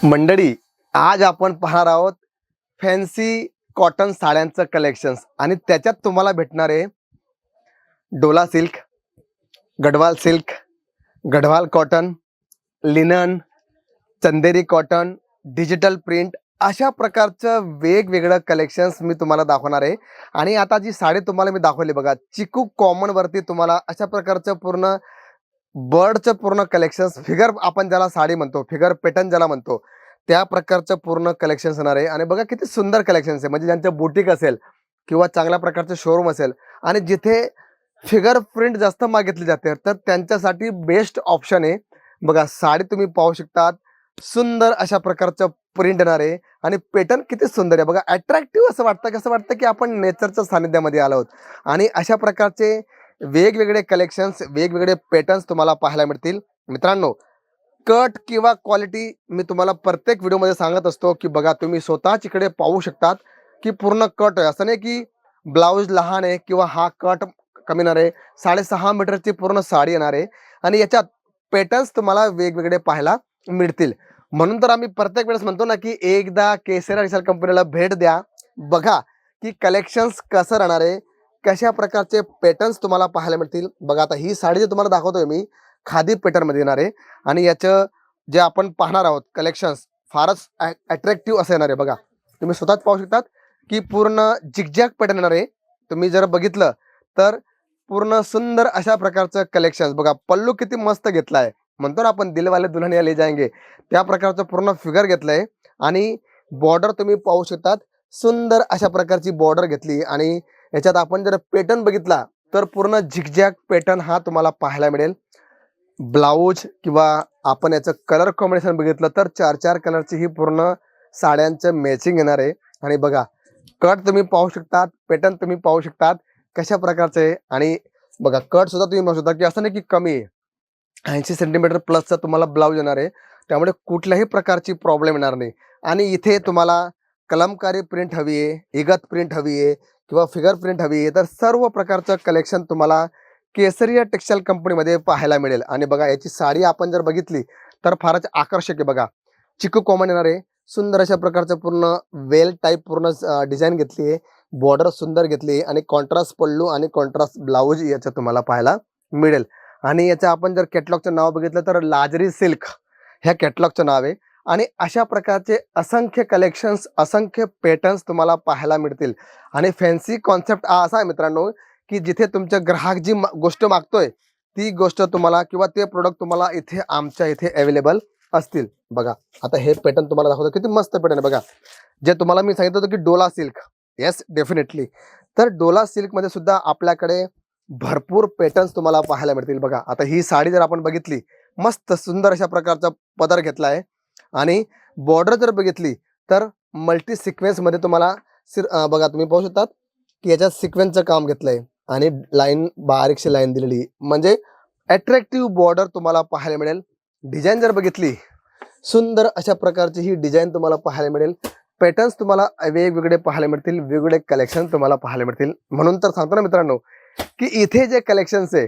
मंडळी आज आपण पाहणार आहोत फॅन्सी कॉटन साड्यांचं कलेक्शन्स आणि त्याच्यात तुम्हाला भेटणार आहे Dola silk Gadwal silk Gadwal cotton linen Chanderi cotton digital print अशा प्रकारचं वेगवेगळं कलेक्शन्स मी तुम्हाला दाखवणार आहे. आणि आता जी साडी तुम्हाला मी दाखवली बघा चिकू कॉमनवरती तुम्हाला अशा प्रकारचं पूर्ण बर्डचं पूर्ण कलेक्शन्स फिगर आपण ज्याला साडी म्हणतो फिगर पॅटर्न ज्याला म्हणतो त्या प्रकारचं पूर्ण कलेक्शन्स येणार आहे. आणि बघा किती सुंदर कलेक्शन्स आहे. म्हणजे ज्यांचं बुटीक असेल किंवा चांगल्या प्रकारचं शोरूम असेल आणि जिथे फिगर प्रिंट जास्त मागितली जाते तर त्यांच्यासाठी बेस्ट ऑप्शन आहे. बघा साडी तुम्ही पाहू शकतात. सुंदर अशा प्रकारचं प्रिंट येणार आहे. आणि पॅटर्न किती सुंदर आहे. बघा अट्रॅक्टिव्ह असं वाटतं कसं वाटतं की आपण नेचरच्या सानिध्यामध्ये आलो आहोत. आणि अशा प्रकारचे वेगवेगळे कलेक्शन्स वेगवेगळे पॅटर्न्स तुम्हाला पाहायला मिळतील. मित्रांनो कट किंवा क्वालिटी मी तुम्हाला प्रत्येक व्हिडिओमध्ये सांगत असतो की बघा तुम्ही स्वतःच इकडे पाहू शकतात की पूर्ण कट आहे. असं नाही की ब्लाऊज लहान आहे किंवा हा कट कमी येणार आहे साडेसहा मीटरची पूर्ण साडी येणार आहे आणि याच्यात पॅटर्न्स तुम्हाला वेगवेगळे पाहायला मिळतील. म्हणून तर आम्ही प्रत्येक वेळेस म्हणतो ना की एकदा केसरा रिसेल कंपनीला भेट द्या. बघा की कलेक्शन्स कसं राहणार आहे कशा प्रकारचे पॅटर्न्स तुम्हाला पाहायला मिळतील? बघा आता ही साडी जी तुम्हाला दाखवतोय मी खादी पॅटर्नमध्ये येणार. आहे आणि याचं जे आपण पाहणार आहोत कलेक्शन्स फारच अट्रॅक्टिव्ह असं येणार. आहे बघा तुम्ही स्वतःच पाहू शकतात की पूर्ण जिगजॅग पॅटर्न येणार. आहे तुम्ही जर बघितलं तर पूर्ण सुंदर अशा प्रकारचं कलेक्शन्स बघा पल्लू किती मस्त घेतला आहे म्हणतो ना आपण दिलवाले दुल्हनिया ले जायंगे त्या प्रकारचं पूर्ण फिगर घेतलंय. आणि बॉर्डर तुम्ही पाहू शकतात सुंदर अशा प्रकारची बॉर्डर घेतली. आणि याच्यात आपण जर पॅटर्न बघितला तर पूर्ण झिकझॅक पॅटर्न हा तुम्हाला पाहायला मिळेल. ब्लाऊज किंवा आपण याचं कलर कॉम्बिनेशन बघितलं तर चार चार कलरची ही पूर्ण साड्यांचं मॅचिंग येणार आहे. आणि बघा कट तुम्ही पाहू शकतात पॅटर्न तुम्ही पाहू शकतात कशा प्रकारचं आहे. आणि बघा कट सुद्धा तुम्ही पाहू शकता की असं नाही की कमी आहे. ऐंशी सेंटीमीटर प्लसचा तुम्हाला ब्लाऊज येणार आहे. त्यामुळे कुठल्याही प्रकारची प्रॉब्लेम येणार नाही. आणि इथे तुम्हाला कलमकारी प्रिंट हवी आहे इगत प्रिंट हवी आहे किंवा फिगर प्रिंट हवी आहे तर सर्व प्रकारचं कलेक्शन तुम्हाला केसरिया टेक्स्टाईल कंपनीमध्ये पाहायला मिळेल. आणि बघा याची साडी आपण जर बघितली तर फारच आकर्षक आहे बघा. चिकू कॉमन येणार आहे सुंदर अशा प्रकारचं पूर्ण वेल टाईप पूर्ण डिझाईन घेतली आहे. बॉर्डर सुंदर घेतली आहे. आणि कॉन्ट्रास्ट पल्लू आणि कॉन्ट्रास्ट ब्लाऊज याचं तुम्हाला पाहायला मिळेल. आणि याचं आपण जर कॅटलॉगचं नाव बघितलं तर लाजरी सिल्क. ह्या कॅटलॉगचं नाव आहे. आणि अशा प्रकारचे असंख्य कलेक्शन्स असंख्य पॅटर्न्स तुम्हाला पाहायला मिळतील. आणि फॅन्सी कॉन्सेप्ट हा असा आहे मित्रांनो की जिथे तुमच्या ग्राहक जी गोष्ट मागतोय ती गोष्ट तुम्हाला किंवा ते प्रोडक्ट तुम्हाला इथे आमच्या इथे अवेलेबल असतील. बघा आता हे पॅटर्न तुम्हाला दाखवतो. किती मस्त पॅटर्न आहे बघा. जे तुम्हाला मी सांगितलं होतं की डोला सिल्क. येस डेफिनेटली तर डोला सिल्कमध्ये सुद्धा आपल्याकडे भरपूर पॅटर्न्स तुम्हाला पाहायला मिळतील बघा. आता ही साडी जर आपण बघितली मस्त सुंदर अशा प्रकारचा पदर घेतला आहे आणि बॉर्डर जर बघितली तर मल्टी सिक्वेन्समध्ये तुम्हाला सिर बघा तुम्ही पाहू शकतात की याच्यात सिक्वेन्सचं काम घेतलंय आणि लाईन बारीकशी लाईन दिलेली. म्हणजे अट्रॅक्टिव्ह बॉर्डर तुम्हाला पाहायला मिळेल. डिझाईन जर बघितली सुंदर अशा प्रकारची ही डिझाईन तुम्हाला पाहायला मिळेल. पॅटर्न्स तुम्हाला वेगवेगळे पाहायला मिळतील वेगवेगळे कलेक्शन तुम्हाला पाहायला मिळतील. म्हणून तर सांगतो ना मित्रांनो की इथे जे कलेक्शन्स आहे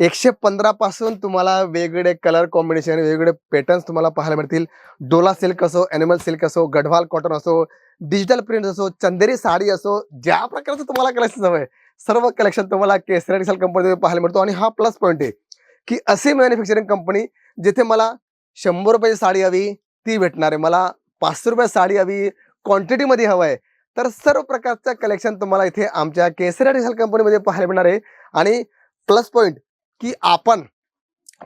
एकशे पंधरा पासून तुम्हाला वेगवेगळे कलर कॉम्बिनेशन वेगवेगळे पॅटर्न्स तुम्हाला पाहायला मिळतील. डोला सिल्क असो ॲनिमल सिल्क असो गढवाल कॉटन असो डिजिटल प्रिंट असो चंदेरी साडी असो ज्या प्रकारचं तुम्हाला कलेक्शन हवं आहे सर्व कलेक्शन तुम्हाला केसरी डिसल कंपनीमध्ये पाहायला मिळतो. आणि हा प्लस पॉईंट आहे की अशी मॅन्युफॅक्चरिंग कंपनी जिथे मला शंभर रुपयाची साडी हवी ती भेटणार आहे. मला पाचशे रुपये साडी हवी क्वांटिटीमध्ये हवं आहे. तर सर्व प्रकारचं कलेक्शन तुम्हाला इथे आमच्या केसरी डिसल कंपनीमध्ये पाहायला मिळणार आहे. आणि प्लस पॉईंट की आपण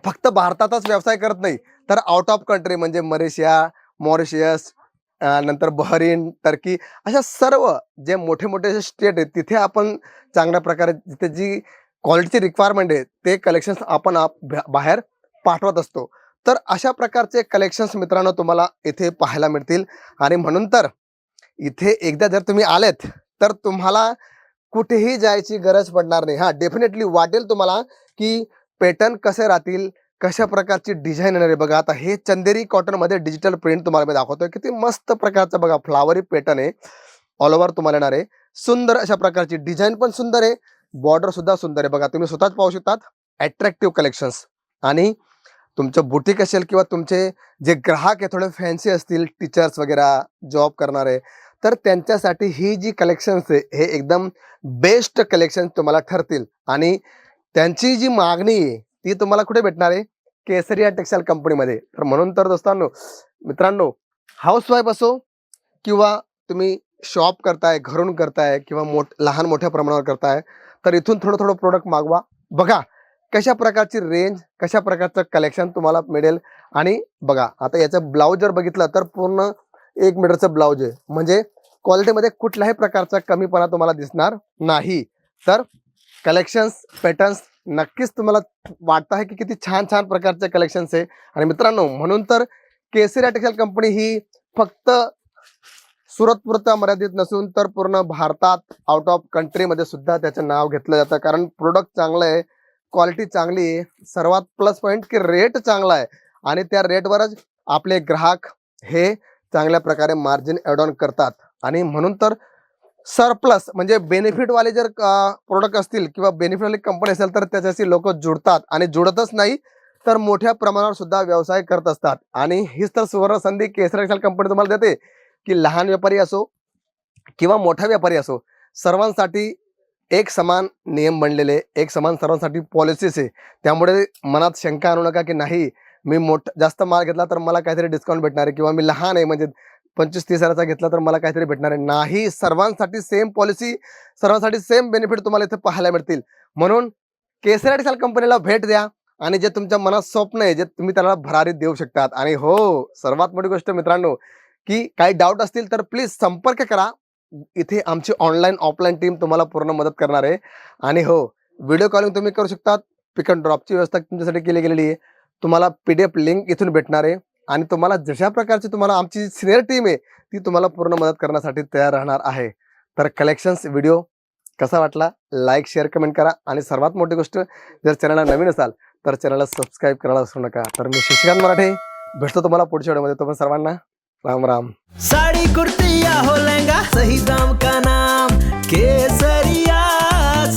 फक्त भारतातच व्यवसाय करत नाही तर आउट ऑफ कंट्री म्हणजे मलेशिया मॉरिशियस नंतर बहरीन टर्की अशा सर्व जे मोठे मोठे जे स्टेट आहेत तिथे आपण चांगल्या प्रकारे तिथे जी क्वालिटीची रिक्वायरमेंट आहे ते कलेक्शन्स आपण आप बाहेर पाठवत असतो. तर अशा प्रकारचे कलेक्शन्स मित्रांनो तुम्हाला इथे पाहायला मिळतील. आणि म्हणून तर इथे एकदा जर तुम्ही आलेत तर तुम्हाला कुठेही जायची गरज पडणार नाही. हा डेफिनेटली वाटेल तुम्हाला की पॅटर्न कसे राहतील कशा प्रकारची डिझाईन येणार आहे बघा. आता हे चंदेरी कॉटनमध्ये डिजिटल प्रिंट तुम्हाला मी दाखवतोय. किती मस्त प्रकारचं बघा फ्लावरी पॅटर्न आहे. ऑल ओव्हर तुम्हाला येणार आहे. सुंदर अशा प्रकारची डिझाईन पण सुंदर आहे. बॉर्डर सुद्धा सुंदर आहे. बघा तुम्ही स्वतःच पाहू शकतात. अट्रॅक्टिव्ह कलेक्शन्स आणि तुमचं बुटीक असेल किंवा तुमचे जे ग्राहक आहे थोडे फॅन्सी असतील टीचर्स वगैरे जॉब करणारे तर त्यांच्यासाठी ही जी कलेक्शन्स आहे हे एकदम बेस्ट कलेक्शन तुम्हाला ठरतील. आणि त्यांची जी मागणी आहे ती तुम्हाला कुठे भेटणार आहे? केसरिया टेक्सटाईल कंपनीमध्ये तर म्हणून तर दोस्तांनो मित्रांनो हाऊसवाईफ असो किंवा तुम्ही शॉप करताय घरून करताय किंवा मोठ लहान मोठ्या प्रमाणावर करताय तर इथून थोडं थोडं प्रोडक्ट मागवा. बघा कशा प्रकारची रेंज कशा प्रकारचं कलेक्शन तुम्हाला मिळेल. आणि बघा आता याचं ब्लाऊज जर बघितलं तर पूर्ण एक मीटरचं ब्लाऊज आहे. म्हणजे क्वालिटीमध्ये कुठल्याही प्रकारचा कमीपणा तुम्हाला दिसणार नाही. तर कलेक्शन्स पॅटर्न्स नक्कीच तुम्हाला वाटत आहे की किती छान छान प्रकारचे कलेक्शन्स आहे. आणि मित्रांनो म्हणून तर केसरिया टेक्सटाईल कंपनी ही फक्त सुरतपुरता मर्यादित नसून तर पूर्ण भारतात आउट ऑफ कंट्रीमध्ये सुद्धा त्याचं नाव घेतलं जातं. कारण प्रोडक्ट चांगलं आहे क्वालिटी चांगली आहे सर्वात प्लस पॉईंट की रेट चांगला आहे. आणि त्या रेटवरच आपले ग्राहक हे चांगल्या प्रकारे मार्जिन ॲड ऑन करतात. आणि म्हणून तर सरप्लस म्हणजे बेनिफिटवाले जर प्रोडक्ट असतील किंवा बेनिफिटवाली कंपनी असेल तर त्याच्याशी लोक जुडतात. आणि जुडतच नाही तर मोठ्या प्रमाणावर सुद्धा व्यवसाय करत असतात. आणि हीच तर सुवर्ण संधी केसर टेक्सटाईल कंपनी तुम्हाला देते की लहान व्यापारी असो किंवा मोठा व्यापारी असो सर्वांसाठी एक समान नियम बनलेले एक समान सर्वांसाठी पॉलिसीज आहे. त्यामुळे मनात शंका आणू नका की नाही मी मोठ जास्त माल घेतला तर मला काहीतरी डिस्काउंट भेटणार आहे किंवा मी लहान आहे म्हणजे पंचवीस तीस हजाराचा घेतला तर मला काहीतरी भेटणार आहे. नाही सर्वांसाठी सेम पॉलिसी सर्वांसाठी सेम बेनिफिट तुम्हाला इथे पाहायला मिळतील. म्हणून केसराडीसाल कंपनीला भेट द्या आणि जे तुमच्या मनात स्वप्न आहे जे तुम्ही त्याला भरारीत देऊ शकतात. आणि हो सर्वात मोठी गोष्ट मित्रांनो की काही डाऊट असतील तर प्लीज संपर्क करा. इथे आमची ऑनलाईन ऑफलाईन टीम तुम्हाला पूर्ण मदत करणार आहे. आणि हो व्हिडिओ कॉलिंग तुम्ही करू शकतात. पिक अँड ड्रॉपची व्यवस्था तुमच्यासाठी केली गेलेली आहे. तुम्हाला पी डी एफ लिंक इथून भेटणार आहे. आणि तुम्हाला जशा प्रकारची तुम्हाला आमची सिनियर टीम आहे ती तुम्हाला पूर्ण मदत करण्यासाठी तयार राहणार आहे. तर कलेक्शन्स व्हिडिओ कसा वाटला? लाईक शेअर कमेंट करा. आणि सर्वात मोठी गोष्ट जर चॅनलला नवीन असाल तर चॅनलला सबस्क्राईब करायला विसरू नका. तर मी शशिकांत मराठे भेटतो तुम्हाला पुढच्या वेळेमध्ये तो पण सर्वांना राम राम. साडी कुर्ती हो लेंगा सही दाम का नाम? केसरिया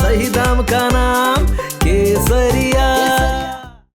सही दाम का नाम? केसरिया